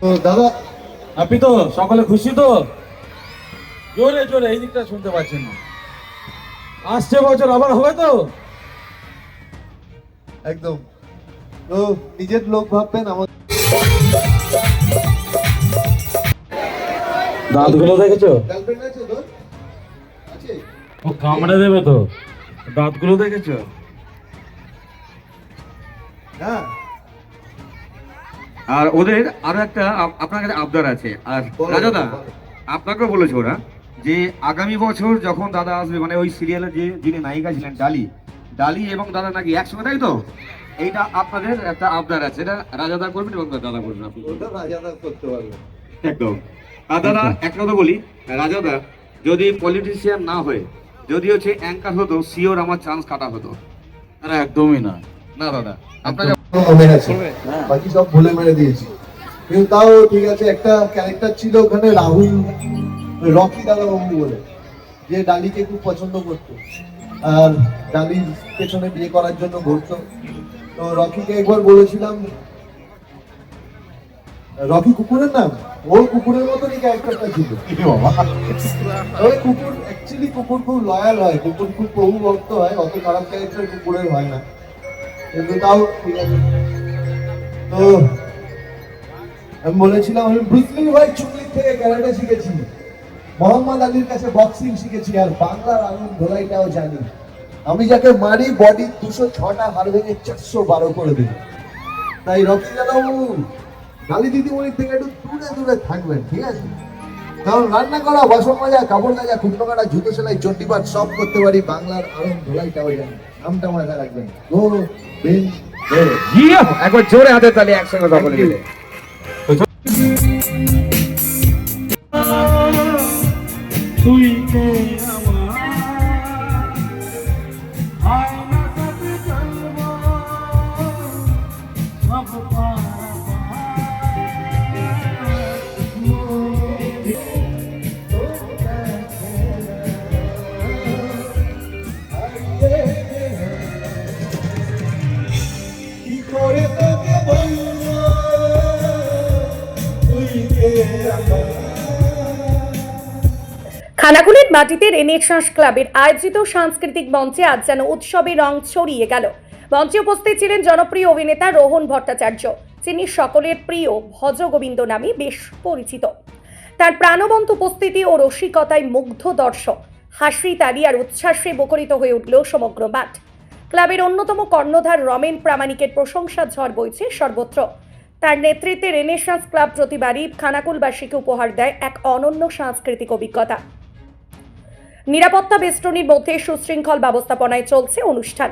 তো দাদা আপনি তো সকলে খুশি তো? জোরে জোরে এই দিকটা শুনতে পাচ্ছেন না। আসছে বছর আবার হবে তো? একদম। তো নিজের লোক ভাববেন আমার দাঁতগুলো দেখেছ? ও কামড়ে দেবে তো। দাঁতগুলো দেখেছ? হ্যাঁ আর ওদের আরও একটা আপনার কাছে আবদার আছে। আর রাজাদা। আপনাকেও বলেছে ওরা যে আগামী বছর যখন দাদা আসবে মানে ওই সিরিয়ালের যে যিনি নায়িকা ছিলেন ডালি ডালি এবং দাদা নাকি একসঙ্গে তাই তো? এইটা আপনাদের একটা আবদার আছে। এটা রাজাদা করবেন এবং দাদা করবেন আপনি রাজাদা করতে পারবে। একদম। আর দাদা একটা কথা বলি রাজাদা যদি পলিটিশিয়ান না হয়ে যদি হচ্ছে অ্যাঙ্কার হতো সিওর আমার চান্স কাটা হতো। একদমই না। না দাদা। আপনাকে মেরেছে বাকি সব ভুলে মেরে দিয়েছি। কিন্তু তাও ঠিক আছে একটা ক্যারেক্টার ছিল ওখানে রাহুল রকি দাদা বাবু বলে যে ডালিকে খুব পছন্দ করতো। আর ডালির পেছনে বিয়ে করার জন্য ঘুরতো। তো রকিকে একবার বলেছিলাম রকি কুকুরের নাম? ওর কুকুরের মতনই ক্যারেক্টারটা ছিল। ওই কুকুর অ্যাকচুয়ালি কুকুর খুব লয়াল হয় কুকুর খুব প্রভু ভক্ত হয় অত খারাপ ক্যারেক্টার কুকুরের হয় না। কিন্তু তাও ঠিক আছে। তো আমি বলেছিলাম, আমি ব্রুসলি ভাই থেকে ক্যারাটে শিখেছি। মোহাম্মদ আলীর কাছে বক্সিং শিখেছি আর বাংলার আগুন ধোলাইটাও জানি। আমি যাকে মারি বডি দুশো ছটা হাড় ভেঙে চারশো বারো করে দিই তাই রকি দাদাবু গালি দিদিমণির থেকে একটু দূরে দূরে থাকবেন, ঠিক আছে? কারণ রান্না করা বাসন মাজা কাপড় কাজা কুটনো কাটা জুতো সেলাই চণ্ডীপাঠ সব করতে পারি বাংলার আরম হয়ে জানি। নামটা মাথায় রাখবেন গো বেন একবার জোরে হাতে তালে একসঙ্গে সকলে মিলে মাটিতে রেনেসাঁস ক্লাবের আয়োজিত সাংস্কৃতিক মঞ্চে আজ যেন উৎসবে রং ছড়িয়ে গেল। মঞ্চে উপস্থিত ছিলেন জনপ্রিয় অভিনেতা রোহন ভট্টাচার্য, যিনি সকলের প্রিয় ভজগোবিন্দ নামে বেশ পরিচিত। তার প্রাণবন্ত উপস্থিতি ও রসিকতায় মুগ্ধ দর্শক। হাসি, তালি আর উচ্ছ্বাসে মুখরিত হয়ে উঠল সমগ্র মাঠ। ক্লাবের অন্যতম কর্ণধার রমেন প্রামাণিকের প্রশংসা ঝড় বইছে সর্বত্র। তার নেতৃত্বে রেনেসাঁস ক্লাব প্রতিবারই খানাকুলবাসীকে উপহার দেয় এক অনন্য সাংস্কৃতিক অভিজ্ঞতা। নিরাপত্তা বেষ্টনীর মধ্যে সুশৃঙ্খল ব্যবস্থাপনায় চলছে অনুষ্ঠান।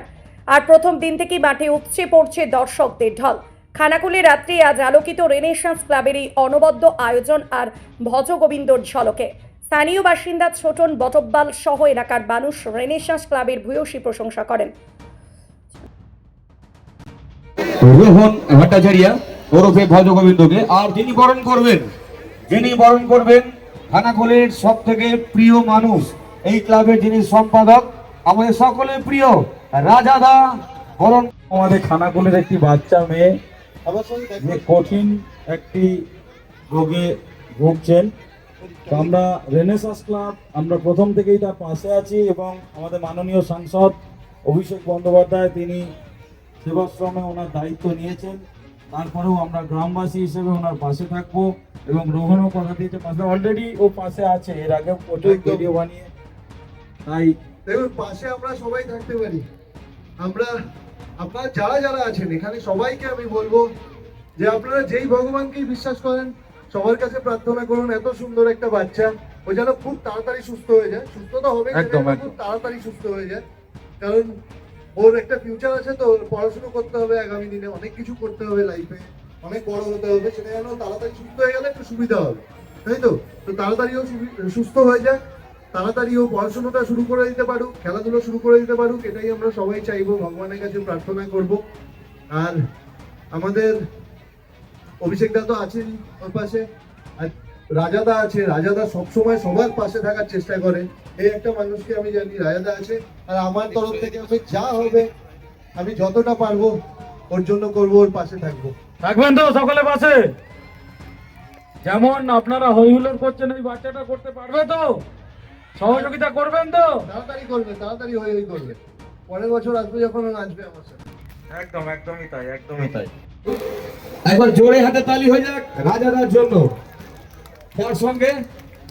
আর প্রথম দিন থেকেই মাঠে উপচে পড়ছে দর্শকদের ঢল। খানাকুলে রাত্রি আজ আলোকিত রেনেসাঁস ক্লাবের এই অনবদ্য আয়োজন আর ভজগোবিন্দর ঝলকে। স্থানীয় বাসিন্দা ছোটন বটব্বাল সহ এলাকার মানুষ রেনেসাঁস ক্লাবের ভূয়সী প্রশংসা করেন। রোহন ভট্টাচার্য ওরফে ভজ গোবিন্দকে আর যিনি বরণ করবেন, যিনি বরণ করবেন, খানাকুলের সব থেকে প্রিয় মানুষ এই ক্লাবের যিনি সম্পাদক আমাদের সকলের প্রিয় রাজাদা বরণ আমাদের খানাকুলের একটি বাচ্চা মেয়ে যে কঠিন একটি রোগে ভুগছেন। আমরা রেনেসাস ক্লাব আমরা প্রথম থেকেই তার পাশে আছি এবং আমাদের মাননীয় সাংসদ অভিষেক বন্দ্যোপাধ্যায় তিনি সেবাশ্রমে ওনার দায়িত্ব নিয়েছেন। তারপরেও আমরা গ্রামবাসী হিসেবে ওনার পাশে থাকব এবং রোহনও কথা দিয়েছে। পাশে অলরেডি ও পাশে আছে এর আগে প্রচুর ভিডিও বানিয়ে তাই দেখুন পাশে আমরা সবাই থাকতে পারি। আমরা আপনারা যারা যারা আছেন এখানে সবাইকে আমি বলব যে আপনারা যেই ভগবানকেই বিশ্বাস করেন সবার কাছে প্রার্থনা করুন এত সুন্দর একটা বাচ্চা। ও যেন খুব তাড়াতাড়ি সুস্থ হয়ে যায়। সুস্থ তো হবে খুব তাড়াতাড়ি সুস্থ হয়ে যায়। কারণ ওর একটা ফিউচার আছে তো পড়াশোনা করতে হবে আগামী দিনে। অনেক কিছু করতে হবে লাইফে অনেক বড় হতে হবে। সেটা যেন তাড়াতাড়ি সুস্থ হয়ে গেলে একটু সুবিধা হবে। তাই তো? তো তাড়াতাড়িও সুস্থ হয়ে যায়। তাড়াতাড়ি ও পড়াশোনাটা শুরু করে দিতে পারুক খেলাধুলো শুরু করে দিতে পারুক এটাই আমরা সবাই চাইব ভগবানের কাছে প্রার্থনা করব। আর আমাদের অভিষেক দা তো আছেন ওর পাশে আর রাজাদা আছে রাজাদা সবসময় সবার পাশে থাকার চেষ্টা করে। এই একটা মানুষকে আমি জানি রাজাদা আছে আর আমার তরফ থেকে আমি যা হবে আমি যতটা পারব ওর জন্য করব ওর পাশে থাকব। থাকবেন তো সকলে পাশে? যেমন আপনারা হইহুল্লোড় করছেন ওই বাচ্চাটা করতে পারবে তো? সহযোগিতা করবেন তো? তাড়াতাড়ি করবে তাড়াতাড়ি হয়ে করবে। পরের বছর আসবে যখন নাচবে আমার সাথে। একদম একদমই তাই একদমই তাই। একবার জোরে হাতে তালি হয়ে যাক রাজাদার জন্য। তার সঙ্গে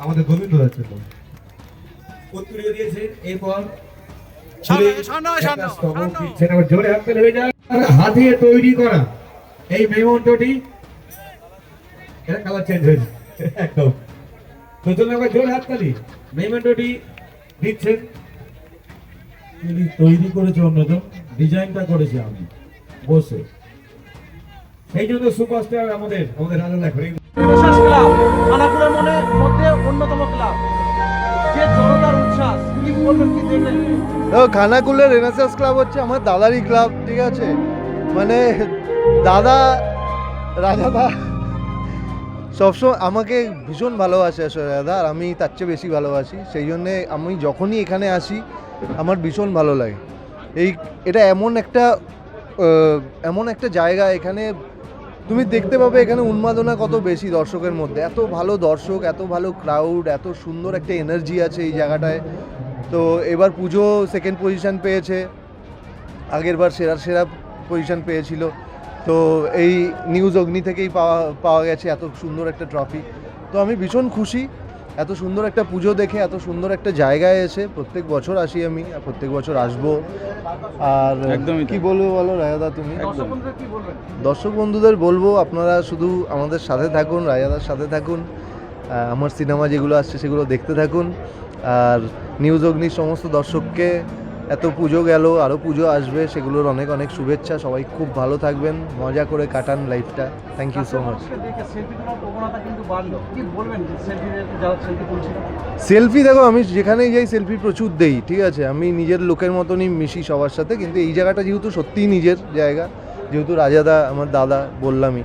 আমাদের গোবিন্দ যাচ্ছে উত্তরিয়ে দিয়েছে এরপর জোরে হাত তালি হয়ে যাক। হাতে তৈরি করা এই মেমন্টটি এটা কালার চেঞ্জ হয়েছে। একদম। তো চলুন একবার জোরে হাত তালি। মেমন্টটি দিচ্ছেন তিনি তৈরি করেছে অন্যজন ডিজাইনটা করেছি আমি বসে। সেই জন্য সুপারস্টার আমাদের আমাদের রাজা দেখো বিশ্বাস ক্লাব খানাকুলের মনে মধ্যে অন্যতম ক্লাব। যে জনতার উচ্ছ্বাস কি বলবেন কি দেখলেন খানাকুলের রেনেসাস ক্লাব হচ্ছে আমার দাদারই ক্লাব ঠিক আছে? মানে দাদা রাজাদা সবসময় আমাকে ভীষণ ভালোবাসে আসলে দাদা, আর আমি তার চেয়ে বেশি ভালোবাসি। সেই জন্যে আমি যখনই এখানে আসি, আমার ভীষণ ভালো লাগে। এই, এটা এমন একটা এমন একটা জায়গা এখানে, তুমি দেখতে পাবে এখানে উন্মাদনা কত বেশি দর্শকের মধ্যে। এত ভালো দর্শক, এত ভালো ক্রাউড এত সুন্দর একটা এনার্জি আছে এই জায়গাটায়। তো এবার পুজো সেকেন্ড পজিশন পেয়েছে আগের বার সেরা সেরা পজিশন পেয়েছিল। তো এই নিউজ অগ্নি থেকেই পাওয়া পাওয়া গেছে এত সুন্দর একটা ট্রফি তো আমি ভীষণ খুশি এত সুন্দর একটা পুজো দেখে এত সুন্দর একটা জায়গায় এসে প্রত্যেক বছর আসি আমি আর প্রত্যেক বছর আসব। আর একদমই কি বলব বলো রায়াদা তুমি? দর্শক বন্ধুরা কি বলবেন? দর্শক বন্ধুদের বলব আপনারা শুধু আমাদের সাথে থাকুন রাজাদার সাথে থাকুন আমার সিনেমা যেগুলো আসছে সেগুলো দেখতে থাকুন। আর নিউজ অগ্নির সমস্ত দর্শককে এত পুজো গেল আরও পুজো আসবে সেগুলোর অনেক অনেক শুভেচ্ছা। সবাই খুব ভালো থাকবেন মজা করে কাটান লাইফটা thank you so much selfie তোলার প্রবণতা কিন্তু বাড়লো। কি বলবেন সেলফি যারা সেলফি তুলছিল সেলফি দেখো আমি যেখানেই যাই সেলফি প্রচুর দেই ঠিক আছে? আমি নিজের লোকের মতনই মিশি সবার সাথে কিন্তু এই জায়গাটা যেহেতু সত্যিই নিজের জায়গা যেহেতু রাজাদা আমার দাদা বললামই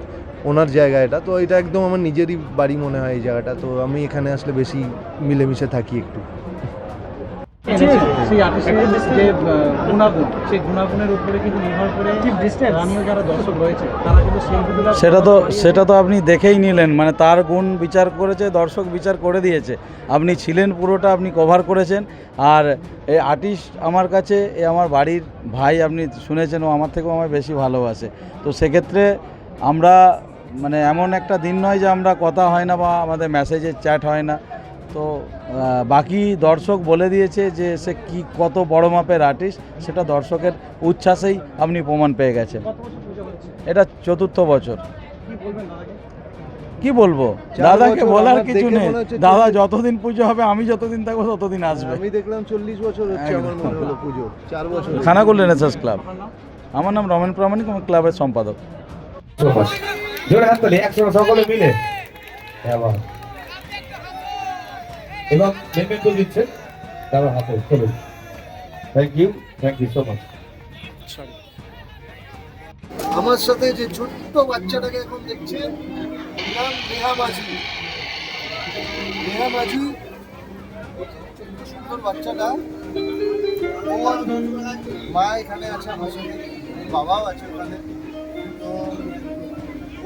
ওনার জায়গা এটা তো এটা একদম আমার নিজেরই বাড়ি মনে হয় এই জায়গাটা তো আমি এখানে আসলে বেশি মিলেমিশে থাকি একটু। সেই আর্টিস্টের যে গুণাগুণ সেই গুণাগুণের উপরে কিন্তু নির্ভর করে স্থানীয় যারা দর্শক রয়েছে তারা কিন্তু সেটা তো সেটা তো আপনি দেখেই নিলেন মানে তার গুণ বিচার করেছে দর্শক বিচার করে দিয়েছে। আপনি ছিলেন পুরোটা আপনি কভার করেছেন। আর এই আর্টিস্ট আমার কাছে এ আমার বাড়ির ভাই আপনি শুনেছেন ও আমার থেকেও আমার বেশি ভালোবাসে। তো সেক্ষেত্রে আমরা মানে এমন একটা দিন নয় যে আমরা কথা হয় না বা আমাদের মেসেজে চ্যাট হয় না। তো বাকি দর্শক বলে দিয়েছে যে সে কি কত বড় মাপের আর্টিস্ট সেটা দর্শকের উচ্ছ্বাসেই আপনি প্রমাণ পেয়ে গেছেন। এটা চতুর্থ বছর। কি বলবেন দাদাকে? কি বলব? দাদাকে বলার কিছু নেই। দাদা যতদিন পুজো হবে আমি যতদিন থাকব ততদিন আসবে। আমি দেখলাম চল্লিশ বছর হচ্ছে আমার মনে হলো পুজো। চার বছর খানাকুল রেনেসাস ক্লাব আমার নাম রমেন প্রামাণিক আমার ক্লাবের সম্পাদক। জোরে হাত তালি একসঙ্গে সকলে মিলে। এবার এবং মেমেন্টো দিচ্ছেন তার হাতে চলুন thank you thank you so much আমার সাথে যে ছোট্ট বাচ্চাটাকে এখন দেখছেন নাম নেহা মাঝি। নেহা মাঝি ছোট্ট সুন্দর বাচ্চাটা। ওর মা এখানে আছে আমার সাথে বাবাও আছে ওখানে। তো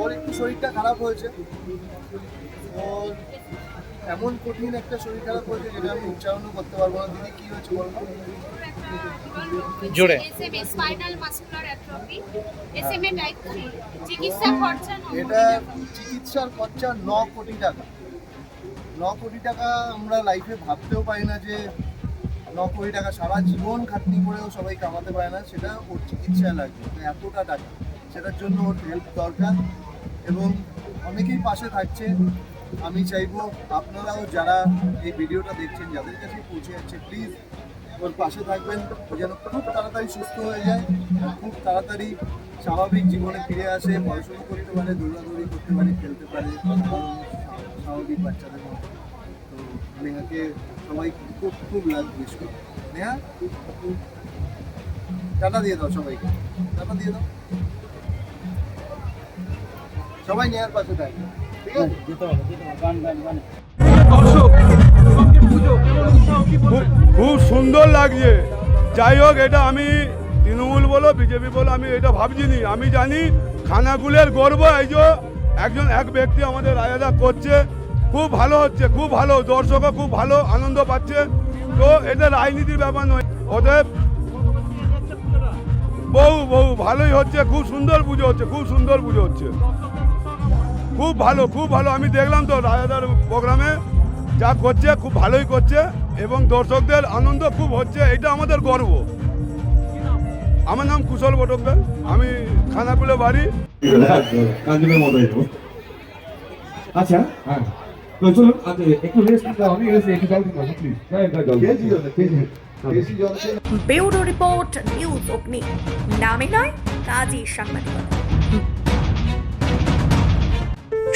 ওর একটু শরীরটা খারাপ হয়েছে। ওর এমন কঠিন একটা শরীর খারাপ হয়েছে যেটা আমি উচ্চারণও করতে পারব না। দিদি কি হয়েছে বলব জোরে। SMA spinal muscular atrophy SMA type 3 চিকিৎসা খরচা ন এটা চিকিৎসার খরচা ন কোটি টাকা। ন কোটি টাকা আমরা লাইফে ভাবতেও পারি না যে ন কোটি টাকা সারা জীবন খাটনি করেও সবাই কামাতে পারে না। সেটা ওর চিকিৎসায় লাগবে। তো এতটা টাকা। সেটার জন্য ওর হেল্প দরকার। এবং অনেকেই পাশে থাকছে। আমি চাইব আপনারাও যারা এই ভিডিওটা দেখছেন, যাদের কাছে পৌঁছে যাচ্ছে প্লিজ ওর পাশে থাকবেন। ও যেন খুব তাড়াতাড়ি সুস্থ হয়ে যায়, খুব তাড়াতাড়ি স্বাভাবিক জীবনে ফিরে আসে, পড়াশোনা করতে পারে, দৌড়াদৌড়ি করতে পারে, খেলতে পারে স্বাভাবিক বাচ্চাদের মতো। তো নেহাকে সবাই খুব খুব লাভ উইশ করে। নেহা? টাটা দিয়ে দাও সবাইকে। টাটা দিয়ে দাও। সবাই নেহার পাশে থাকবে। খুব সুন্দর লাগছে। যাই হোক, এটা আমি তৃণমূল বলো, বিজেপি বলো, আমি এটা ভাবছি নি আমি জানি খানাকুলের গর্ব, এই যে একজন এক ব্যক্তি আমাদের রাজাদা করছে। খুব ভালো হচ্ছে, খুব ভালো। দর্শকও খুব ভালো, আনন্দ পাচ্ছে। তো এটা রাজনীতির ব্যাপার নয়। অতএব বহু বহু ভালোই হচ্ছে, খুব সুন্দর পুজো হচ্ছে, খুব সুন্দর পুজো হচ্ছে। খুব ভালো খুব ভালো। আমি দেখলাম তো রাজাদার প্রোগ্রামে। যা করছে খুব ভালোই করছে এবং দর্শকদের আনন্দ খুব হচ্ছে। এটা আমাদের গর্ব। আমার নাম কুশল বটকদার। আমি খানাকুলে বাড়ি। আচ্ছা হ্যাঁ। চলুন আচ্ছা, একটু রেস্ট অনেক রেস্ট একটু জল প্লিজ জল খেয়েছি জল, খেয়েছি। বেশি জল খেয়ে ব্যুরো রিপোর্ট নিউজ অগ্নি। নামে নয় কাজী সাংবাদিকতা।